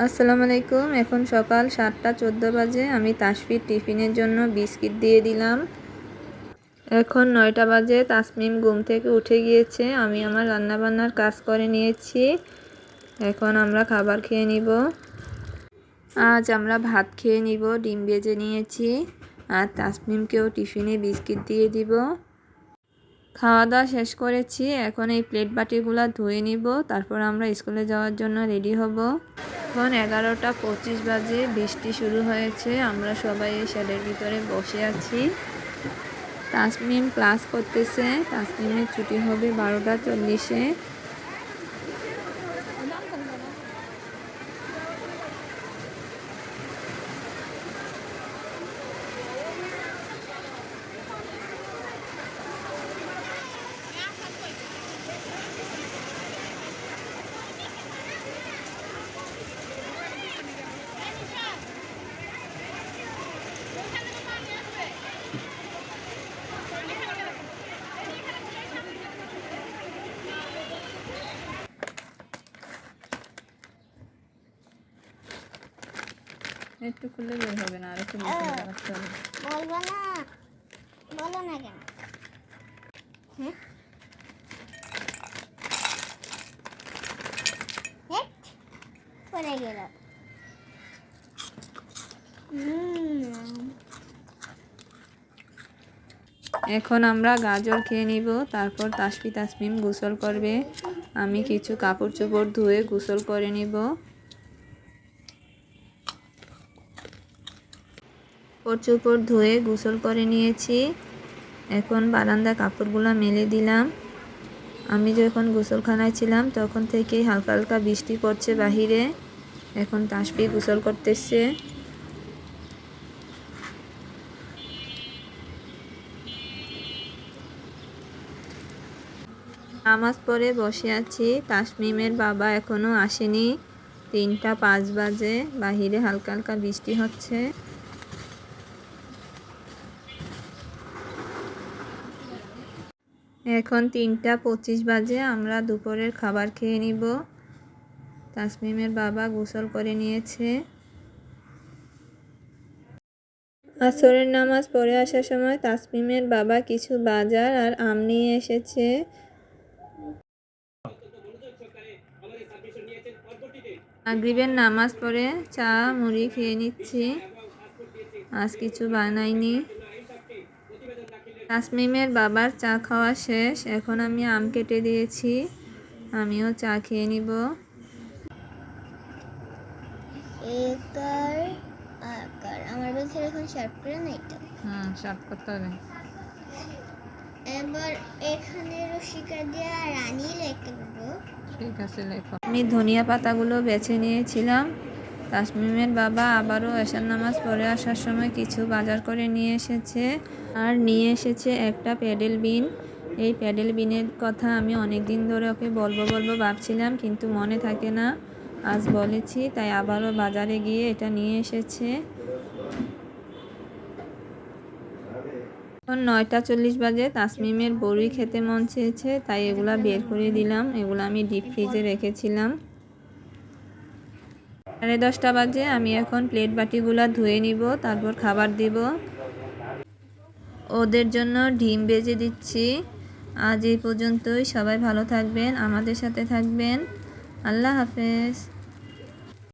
আসসালামু আলাইকুম, এখন সকাল সাতটা চোদ্দ বাজে, আমি তাসফির টিফিনের জন্য বিস্কিট দিয়ে দিলাম। এখন নয়টা বাজে, তাসমিম ঘুম থেকে উঠে গিয়েছে, আমি আমার রান্নাবান্নার কাজ করে নিয়েছি। এখন আমরা খাবার খেয়ে নিব। আজ আমরা ভাত খেয়ে নিব, ডিম ভেজে নিয়েছি, আর তাসমিমকেও টিফিনে বিস্কিট দিয়ে দিব। খাওয়া দাওয়া শেষ করেছি, এখন এই প্লেট বাটিগুলো ধুয়ে নিব, তারপর আমরা স্কুলে যাওয়ার জন্য রেডি হব। এখন এগারোটা পঁচিশ বাজে, বৃষ্টি শুরু হয়েছে, আমরা সবাই এই শেডের ভিতরে বসে আছি। তাসমিম ক্লাস করতেছে, তাসমিমের ছুটি হবে বারোটা চল্লিশে। একটু বের হবে না আর একটু বেশি লাগাতে হবে। বলব না বলো না কেন? হ্যাঁ? পড়ে গেল। এখন আমরা গাজর খেয়ে নিব তারপর তাসফি তাসমিম গোসল করবে। আমি কিছু কাপড় চোপড় ধুয়ে গোসল করে নিব। কাপড় চোপড় ধুয়ে গোসল করে নিয়েছি। এখন বারান্দা কাপড়গুলো মেলে দিলাম। আমি যখন গোসলখানায় ছিলাম, তখন থেকেই হালকা হালকা বৃষ্টি পড়ছে বাহিরে। এখন তাসফি গোসল করতেছে। নামাজ পরে বসে আছি। তাসমিমের বাবা এখনও আসেনি। তিনটা পাঁচ বাজে। বাহিরে হালকা হালকা বৃষ্টি হচ্ছে। এখন তিনটা পঁচিশ বাজে, আমরা দুপুরের খাবার খেয়ে নিব। তাসমিমের বাবা গোসল করে নিয়েছে। আসরের নামাজ পড়ে আসার সময় তাসমিমের বাবা কিছু বাজার আর আম নিয়ে এসেছে। মাগরিবের নামাজ পড়ে চা মুড়ি খেয়ে নিচ্ছি। আজ কিছু বানাইনি। তাসমিমের বাবার চা খাওয়া শেষ। এখন আমি আম কেটে দিয়েছি। আমিও চা খেয়ে নিব। একার আকার। আমার বলছে এখন শার্প করে না এটা? হুম শার্ট করতে হবে। এবার এখানে রসিকা দিয়ে রানী লেখা। ঠিক আছে লেখো। আমি ধনিয়া পাতাগুলো বেছে নিয়েছিলাম। তাসমিমের বাবা আবারও এশার নামাজ পড়ে আসার সময় কিছু বাজার করে নিয়ে এসেছে। আর নিয়ে এসেছে একটা প্যাডেল বিন। এই প্যাডেল বিনের কথা আমি অনেক দিন ধরে ওকে বলব বলব ভাবছিলাম, কিন্তু মনে থাকে না। আজ বলেছি, তাই আবারও বাজারে গিয়ে এটা নিয়ে এসেছে। এখন নয়টা চল্লিশ বাজে, তাসমিমের বড়ি খেতে মন চেয়েছে, তাই এগুলা বের করে দিলাম। এগুলো আমি ডিপ ফ্রিজে রেখেছিলাম। সাড়ে দশটা বাজে, আমি এখন প্লেট বাটিগুলো ধুয়ে নিব, তারপর খাবার দিব। ওদের জন্য ডিম বেজে দিচ্ছি। আজ এই পর্যন্তই। সবাই ভালো থাকবেন, আমাদের সাথে থাকবেন। আল্লাহ হাফেজ।